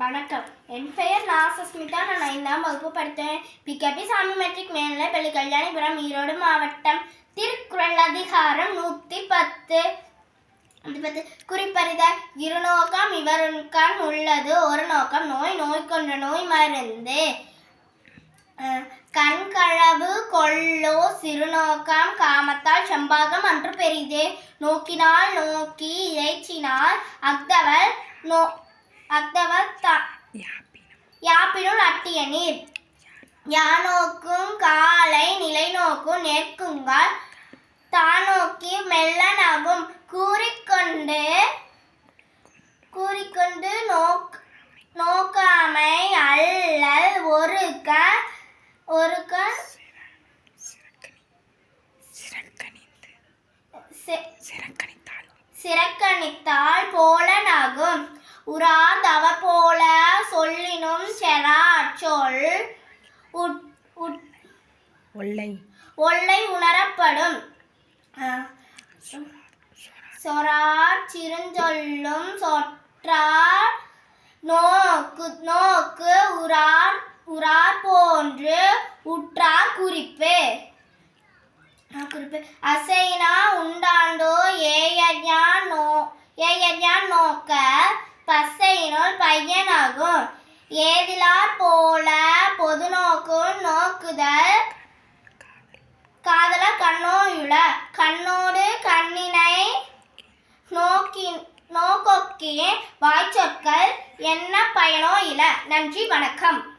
வணக்கம். என் பெயர் நாசஸ்மிதா நான் ஐந்தாம் வகுப்பு படித்தேன். பிகபி சாமி மெட்ரிக் மேல்நிலை பள்ளி கல்யாணிபுரம் ஈரோடு மாவட்டம். திருக்குறள் அதிகாரம் நூற்றி பத்து பத்து. குறிப்பறித. இருநோக்கம் இவருக்கான் உள்ளது. ஒரு நோக்கம் நோய் நோய் கொன்ற நோய் மருந்து கண்களவு கொள்ளோ சிறுநோக்கம் காமத்தால் செம்பாகம் அன்று பெரிது. நோக்கினால் நோக்கி இறைச்சினால் அக்தவர் நோ அக்தவர் த யாப்பினுள் அட்டிய நீர். யானோக்கும் காலை நிலை நோக்கும் நெற்குங்கால் தானோக்கி மெல்லனாகும். கூறிக்கொண்டு கூறிக்கொண்டு நோக் நோக்காமை அல்லல் ஒருக்க ஒருக்க சிறக்கணித்தால். போலனாகும். உராதவ ஒல்லை. ஒல்லை உணரப்படும். சொரார் சிறுஞ்சொல்லும் சொற்றார் நோக்கு நோக்கு உரார் உரார் போன்று உற்றார் குறிப்பு. குறிப்பு. அசைனா உண்டாண்டோ ஏயர்யான் நோ ஏயர்யான் நோக்க பசையினுள் பையனாகும். ஏதிலார் போல பொது நோக்கும் நோக்குதல் காதல கண்ணோயுள கண்ணோடு கண்ணினை நோக்கி நோக்கொக்கிய வாய்ச்சொற்கள் என்ன பயனோ இல. நன்றி வணக்கம்.